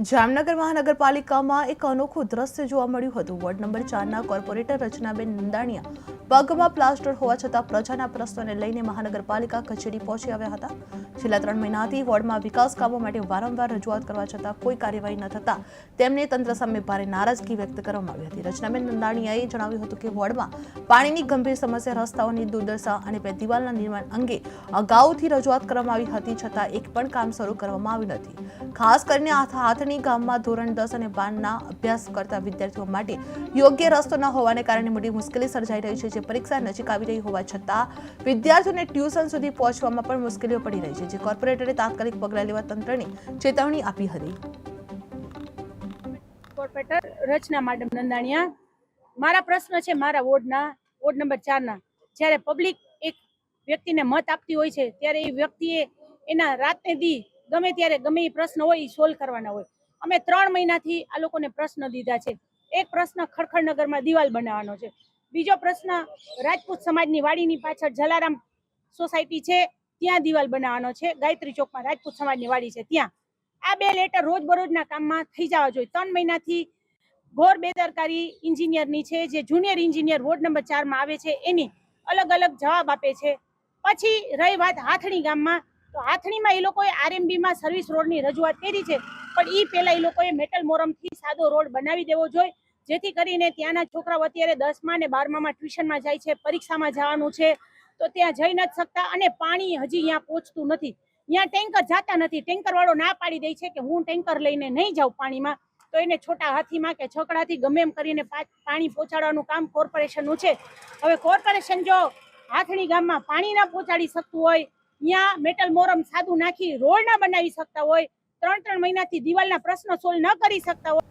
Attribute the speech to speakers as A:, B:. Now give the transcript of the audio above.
A: જામનગર મહાનગરપાલિકામાં એક અનોખું દ્રશ્ય જોવા મળ્યું હતું. વોર્ડ નંબર ચારના કોર્પોરેટર રચનાબેન નંદાણીયા પગમાં પ્લાસ્ટર હોવા છતાં પ્રજાના પ્રશ્નોને લઈને મહાનગરપાલિકા કચેરી પહોંચી આવ્યા હતા. છેલ્લા ત્રણ મહિનાથી વોર્ડમાં વિકાસ કામો માટે વારંવાર રજૂઆત કરવા છતાં કોઈ કાર્યવાહી ન થતાં તેમને તંત્ર સામે ભારે નારાજગી વ્યક્ત કરવામાં આવી હતી. રચનાબેન નંદાણીયાએ જણાવ્યું હતું કે વોર્ડમાં પાણીની ગંભીર સમસ્યા, રસ્તાઓની દુર્દશા અને બે દિવાલના નિર્માણ અંગે અગાઉથી રજૂઆત કરવામાં આવી હતી છતાં એક પણ કામ શરૂ કરવામાં આવ્યું નથી. ખાસ કરીને હાથ- હાથણી ગામમાં ધોરણ દસ અને બારના અભ્યાસ કરતા વિદ્યાર્થીઓ માટે યોગ્ય રસ્તો ન હોવાને કારણે મોટી મુશ્કેલી સર્જાઈ રહી છે, જે પરીક્ષા નજીક આવી રહી હોવા છતાં વિદ્યાર્થીઓને ટ્યુશન સુધી પહોંચવામાં પણ મુશ્કેલીઓ પડી રહી છે, જે કોર્પોરેટરે તાત્કાલિક પગલાં લેવા તંત્રને ચેતવણી આપી હતી.
B: Corporator Rachna, madam Nandaniya. મારા પ્રશ્ન છે, મારા વોર્ડના, વોર્ડ નંબર ચારના. જ્યારે પબ્લિક એક વ્યક્તિને મત આપતી હોય છે, ત્યારે એ વ્યક્તિએ એના રાતને દી ગમે ત્યારે ગમે એ પ્રશ્ન હોય, એ સોલ્વ કરવાના હોય. અમે ત્રણ મહિનાથી આ લોકોને પ્રશ્ન દીધા છે. એક પ્રશ્ન ખડખડનગરમાં દિવાલ બનાવવાનો છે. બીજો પ્રશ્ન, રાજપૂત સમાજની વાડીની પાછળ જલારામ સોસાયટી છે, ત્યાં દિવાલ બનાવવાનો છે. ગાયત્રી ચોકમાં રાજપૂત સમાજની વાડી છે, ત્યાં. આ બે લેટર રોજબરોજના કામમાં થઈ જવા જોઈએ. ત્રણ મહિનાથી ઘોર બેદરકારી ઇન્જિનિયરની છે, જે જુનિયર ઇન્જિનિયર વોર્ડ નંબર ચારમાં આવે છે, એની અલગ અલગ જવાબ આપે છે. પછી રહી વાત હાથણી ગામમાં તો હાથણીમાં એ લોકોએ આરએમબીમાં સર્વિસ રોડની રજૂઆત કરી છે. પણ એ પહેલાં એ લોકોએ મેટલ મોરમથી સાદો રોડ બનાવી દેવો જોઈએ જેથી કરીને ત્યાંના છોકરાઓ અત્યારે દસમા ને બારમામાં ટ્યુશનમાં જાય છે, પરીક્ષામાં જવાનું છે. તો ત્યાં જઈ નથી શકતા અને પાણી હજી અહીંયા પહોંચતું નથી. ત્યાં ટેન્કર જતા નથી. ટેન્કર વાળો ના પાડી દે છે કે હું ટેન્કર લઈને નહીં જાઉં પાણીમાં. તો એને છોટા હાથીમાં કે છકડાથી ગમે એમ કરીને પાણી પહોંચાડવાનું કામ કોર્પોરેશનનું છે. હવે કોર્પોરેશન જો હાથણી ગામમાં પાણી ના પહોંચાડી શકતું હોય ત્યાં મેટલ મોરમ સાદું નાખી રોડ ના બનાવી શકતા હોય. ત્રણ ત્રણ મહિનાથી દિવાલના પ્રશ્નો સોલ્વ ન કરી શકતા હોય.